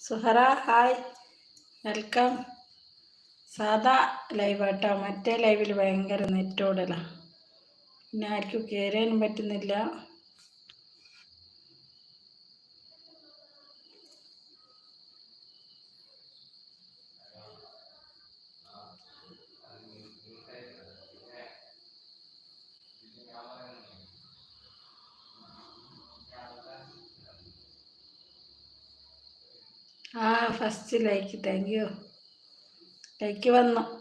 Suhara hi. Welcome. സാധാ live മറ്റേ ലൈവിൽ ഭയങ്കര നെറ്റോടലാണ് പിന്നെ ആർക്കും കയറാനും പറ്റുന്നില്ല. ആ first like thank you like വന്നു.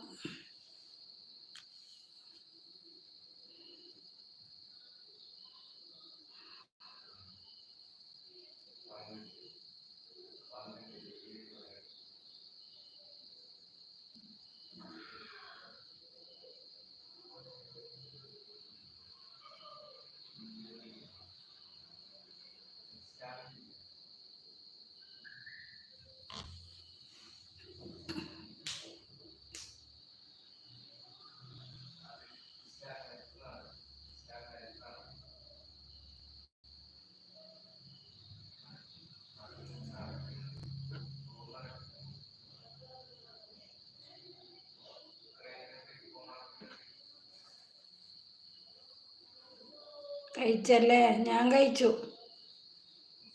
കഴിച്ചല്ലേ? ഞാൻ കഴിച്ചു.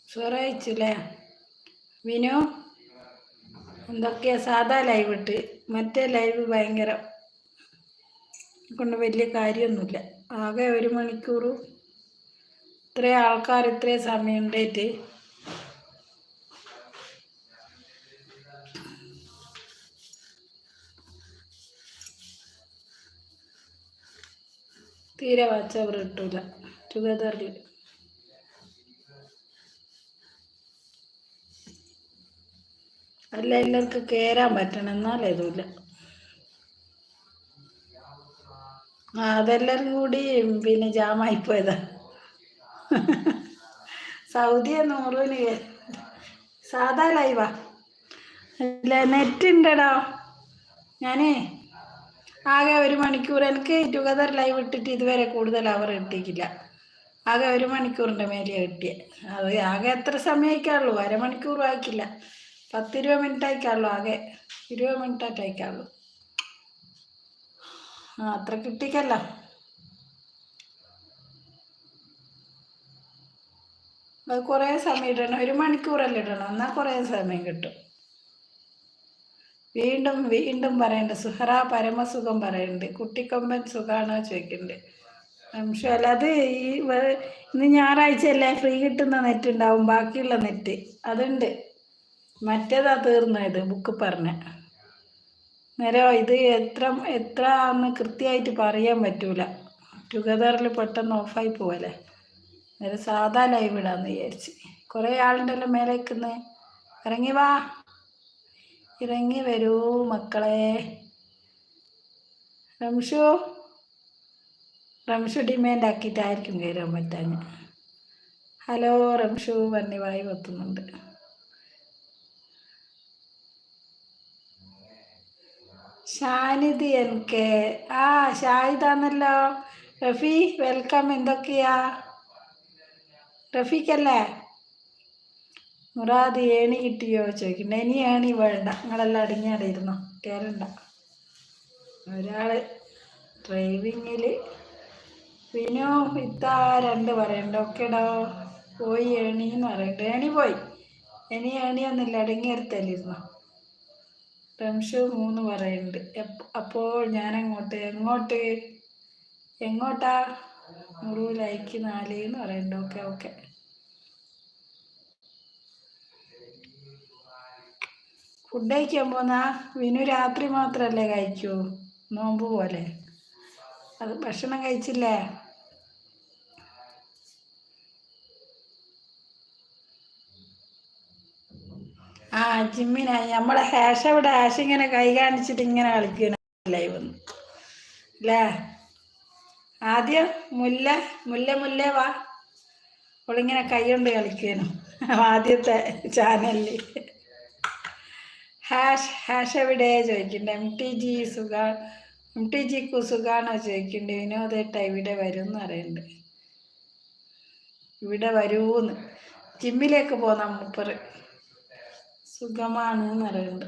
സുഹറ കഴിച്ചില്ലേ? വിനു എന്തൊക്കെയാ? സാധാ ലൈവ് ഇട്ട്. മറ്റേ ലൈവ് ഭയങ്കര. കൊണ്ട് വലിയ കാര്യമൊന്നുമില്ല. ആകെ ഒരു മണിക്കൂർ ഇത്രയും ആൾക്കാർ ഇത്രയും സമയം ഉണ്ടായിട്ട് തീരെ വാച്ചവർ കിട്ടൂല ടുഗദറിൽ അല്ല എല്ലാവർക്കും കയറാൻ പറ്റണം. എന്നാലേ ഇതുമില്ല. ആ അതെല്ലാവരും കൂടി പിന്നെ ജാമായിപ്പോയതാ സൗദി നൂറിന് സാധാ ലൈവാ അല്ല നെറ്റ് ഉണ്ടടോ. ഞാനേ ആകെ ഒരു മണിക്കൂർ. എനിക്ക് ടുഗദർ ലൈവ് ഇട്ടിട്ട് ഇതുവരെ കൂടുതൽ അവർ കിട്ടിയിട്ടില്ല. ആകെ ഒരു മണിക്കൂറിന്റെ മേലെ കിട്ടിയത് അത് ആകെ എത്ര സമയമായിക്കാള്ളൂ അരമണിക്കൂറും ആയിക്കില്ല പത്തിരുപത് മിനിറ്റ് ആയിക്കാള്ളൂ ആകെ ഇരുപത് മിനിറ്റ് ആയിക്കാള്ളൂ ആ അത്ര കിട്ടിക്കല്ല അത് കുറേ സമയം ഇടണം. ഒരു മണിക്കൂറല്ലേ ഇടണം? എന്നാൽ കുറേ സമയം കിട്ടും. വീണ്ടും വീണ്ടും പറയണ്ട സുഹറ പരമസുഖം പറയണ്ട് കുട്ടിക്കൊമ്പൻ സുഖാണോ ചോദിക്കുന്നുണ്ട് സംശയമല്ല അത് ഈ ഇന്ന് ഞായറാഴ്ച അല്ലേ ഫ്രീ കിട്ടുന്ന നെറ്റ് ഉണ്ടാവും ബാക്കിയുള്ള നെറ്റ് അതുണ്ട്. മറ്റേതാ തീർന്നത് ബുക്ക് പറഞ്ഞ. നേരോ ഇത് എത്ര എത്ര എന്ന് കൃത്യമായിട്ട് പറയാൻ പറ്റൂല. ടുഗദറിൽ പെട്ടെന്ന് ഓഫായി പോവല്ലേ. നേരെ സാധാ ലൈവ് ഇടാന്ന് വിചാരിച്ച്. കുറേ ആളുണ്ടല്ലോ മേലേക്കുന്ന്. ഇറങ്ങി വാ. ഇറങ്ങി വരൂ മക്കളെ. റംഷു റംഷു ഡിമാൻഡ് ആക്കിയിട്ടായിരിക്കും കയറാൻ പറ്റാഞ്ഞ് ഹലോ റംഷു പറഞ്ഞ് വായി കൊത്തുന്നുണ്ട് ഷാനിദി എൻ കെ. ആ ഷാഹിദാന്നല്ലോ റഫി വെൽക്കം. എന്തൊക്കെയാ? റഫീഖല്ലേ മുറാദ് ഏണി കിട്ടിയോ ചോദിക്കണ്ട ഇനി ഏണി വേണ്ട. നിങ്ങളെല്ലാം അടങ്ങിയാടെ ഇരുന്നോ കയറണ്ട ഒരാൾ ഡ്രൈവിങ്ങിൽ വിനോ ഇത്താ രണ്ട് പറയണ്ട. ഓക്കേടോ പോയി ഏണി എന്ന് പറയണ്ട ഏണി പോയി. ഇനി ഏണി ഒന്നില്ല അടങ്ങിയെടുത്തല്ലിരുന്നോ? റംഷു മൂന്ന് പറയുന്നുണ്ട് അപ്പോൾ ഞാൻ അങ്ങോട്ട് എങ്ങോട്ട്? എങ്ങോട്ടാ? മുറു ലൈക്ക് നാല് എന്ന് പറയണ്ട. Okay okay. ഫുഡ് കഴിക്കാൻ പോന്നാ? വിനു രാത്രി മാത്രല്ലേ കഴിക്കൂ? നോമ്പ് പോലെ. അത് ഭക്ഷണം കഴിച്ചില്ലേ? ആ ജിമ്മിനാ. നമ്മളെ ഹാഷ ഇവിടെ ഹാഷ് ഇങ്ങനെ കൈ കാണിച്ചിട്ട് ഇങ്ങനെ കളിക്കുന്ന ലൈവ് അല്ലേ ആദ്യം മുല്ല മുല്ല മുല്ല വാ. അവളിങ്ങനെ കൈ കൊണ്ട് കളിക്കണം. ആദ്യത്തെ ചാനലിൽ ഹാഷ് ഹാഷ് എവിടെ? ചോദിക്കുന്നുണ്ട് എം ടി ജി സുഖ എം ടി ജിക്കു സുഖാണോ ചോദിക്കണ്ട്? വിനോദേട്ട ഇവിടെ വരും എന്ന് പറയുന്നുണ്ട് ഇവിടെ വരൂന്ന് ജിമ്മിലേക്ക് പോന്ന മൂപ്പറ് സുഖമാണ് എന്ന് പറയുന്നുണ്ട്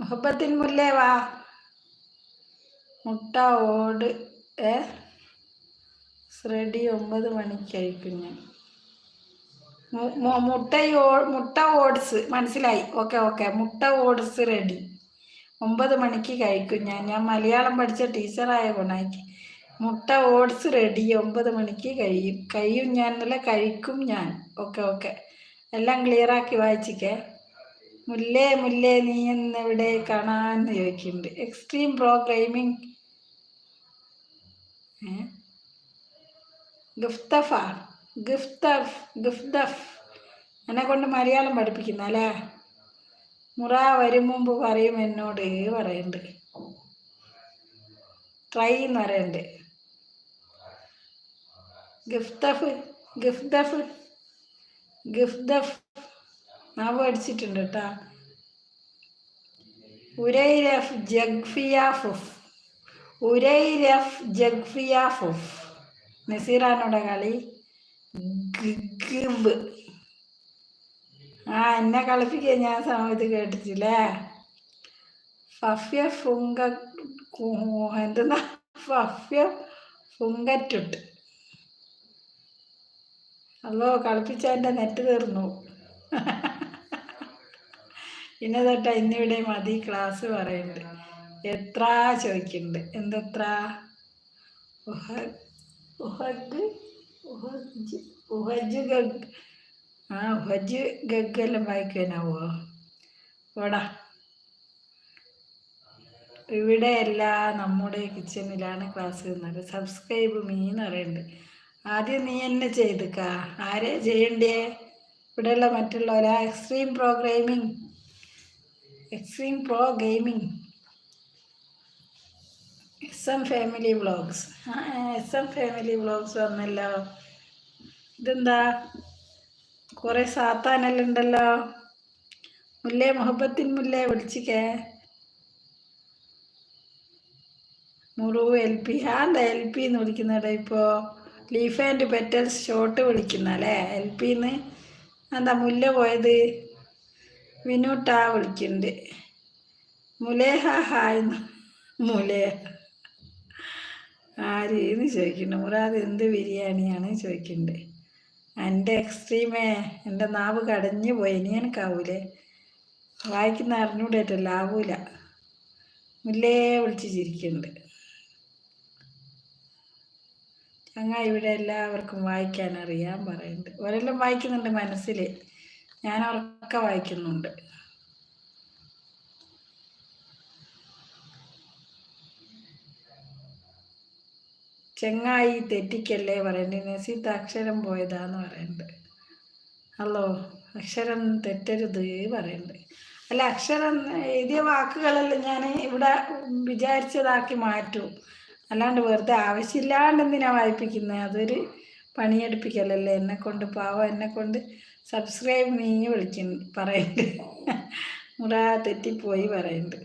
മുഹബത്തിൻ മുല്ലേ വാ. മുട്ട ഓട് ഏ? റെഡി ഒമ്പത് കഴിക്കും ഞാൻ മുട്ട മുട്ട ഓട്സ്. മനസ്സിലായി? Okay okay. മുട്ട ഓട്സ് റെഡി. ഒമ്പത് മണിക്ക് കഴിക്കും ഞാൻ ഞാൻ മലയാളം പഠിച്ച ടീച്ചറായ ഗുണായിക്ക് മുട്ട ഓട്സ് റെഡി. ഒമ്പത് മണിക്ക് കഴിയും. കഴിയും ഞാൻ എന്നല്ല കഴിക്കും ഞാൻ. Okay okay. എല്ലാം ക്ലിയറാക്കി വായിച്ചിക്കേ. മുല്ലേ മുല്ലേ നീ എന്നിവിടെ കാണാൻ ചോദിക്കുന്നുണ്ട്. എക്സ്ട്രീം പ്രോ ഗെയിമിംഗ് ഗിഫ്തഫ ഗിഫ്തഫ് ഗിഫ്തഫ്. എന്നെ കൊണ്ട് മലയാളം പഠിപ്പിക്കുന്ന അല്ലേ? മുറ വരും മുമ്പ് പറയും എന്നോട് പറയുന്നുണ്ട് ട്രൈ എന്ന് പറയുന്നുണ്ട് ഗിഫ്തഫ് ഗിഫ്തഫ് ഗിഫ്തഫ്. ഞാൻ പഠിച്ചിട്ടുണ്ട് കേട്ടാ. ഉരൈരഫ് ജഗ്ഫിയാഫുഫ് ഉരൈരഫ് ജഗ്ഫിയാഫുഫ് നസീറാനോടെ കളി? ആ എന്നെ കളിപ്പിക്കാൻ ഞാൻ സമയത്ത് കേട്ടിട്ടില്ലേ? ഫഫ്യ ഫുങ്ക എന്തെന്നാ? ഫഫ്യ ഫുങ്കറ്റുട്ട്. അല്ലോ കളിപ്പിച്ച എന്റെ നെറ്റ് തീർന്നു. പിന്നെ തൊട്ട ഇന്നിവിടെ മതി ക്ലാസ് പറയുന്നുണ്ട് എത്ര ചോദിക്കുന്നുണ്ട് എന്തെത്ര? ഉഹ- ഉഹജ് ഉഹജ് ഉഹജ് ഗഗ്. ആ എല്ലാം വായിക്കാനാവോ ഓടാ ഇവിടെയല്ല നമ്മുടെ കിച്ചണിലാണ് ക്ലാസ് ചെയ്യുന്നത് സബ്സ്ക്രൈബ് മീ എന്ന് ആദ്യം നീ എന്നെ ചെയ്തുക്ക. ആരെ ചെയ്യണ്ടേ? ഇവിടെയുള്ള മറ്റുള്ളവരാ. Extreme pro extreme pro gaming S M family vlogs S M family vlogs വന്നല്ലോ. ഇതെന്താ? കുറേ സാത്താനെല്ലാം ഉണ്ടല്ലോ. മുല്ലേ മുഹബത്തിൻ മുല്ലേ വിളിച്ചിക്കേ. മുറു എൽ പി ആ എന്താ എൽ പി എന്ന് വിളിക്കുന്നടാ ഇപ്പോൾ ലീഫ് ആൻഡ് പെറ്റൽസ് ഷോർട്ട് വിളിക്കുന്ന അല്ലേ? എൽ പിന്ന് എന്താ മുല്ല പോയത്? വിനൂട്ടാ വിളിക്കുന്നുണ്ട് മുലേഹ ഹായ് മുലേ. ആരെന്ന് ചോദിക്കുന്നുണ്ട് മുറാദ് എന്ത് ബിരിയാണിയാണ് ചോദിക്കണ്ടേ? എന്റെ എക്സ്ട്രീമേ എന്റെ നാവ് കടഞ്ഞു പോയി. ഇനി എനിക്കാവൂലേ വായിക്കുന്ന അറിഞ്ഞൂടേറ്റല്ല. ആവൂല. മുല്ലേ വിളിച്ച് ചിരിക്കുന്നുണ്ട് അങ്ങ ഇവിടെ എല്ലാവർക്കും വായിക്കാൻ അറിയാൻ പറയുന്നുണ്ട്. ഒരെല്ലാം വായിക്കുന്നുണ്ട് മനസ്സിൽ ഞാൻ അവർക്കൊക്കെ വായിക്കുന്നുണ്ട്. ചെങ്ങായി തെറ്റിക്കല്ലേ പറയുന്നത് നസീത്ത് അക്ഷരം പോയതാന്ന് പറയുന്നുണ്ട് ഹലോ അക്ഷരം തെറ്റരുത് പറയുന്നുണ്ട് അല്ല അക്ഷരം എഴുതിയ വാക്കുകളെല്ലാം ഞാൻ ഇവിടെ വിചാരിച്ചതാക്കി മാറ്റും. അല്ലാണ്ട് വെറുതെ ആവശ്യമില്ലാണ്ട് എന്തിനാ വായിപ്പിക്കുന്നത് അതൊരു പണിയെടുപ്പിക്കലല്ലേ? എന്നെ കൊണ്ട് പാവം എന്നെ കൊണ്ട് സബ്സ്ക്രൈബ് നീ വിളിക്കുന്നു പറയുന്നുണ്ട് മുറ തെറ്റിപ്പോയി പറയുന്നുണ്ട്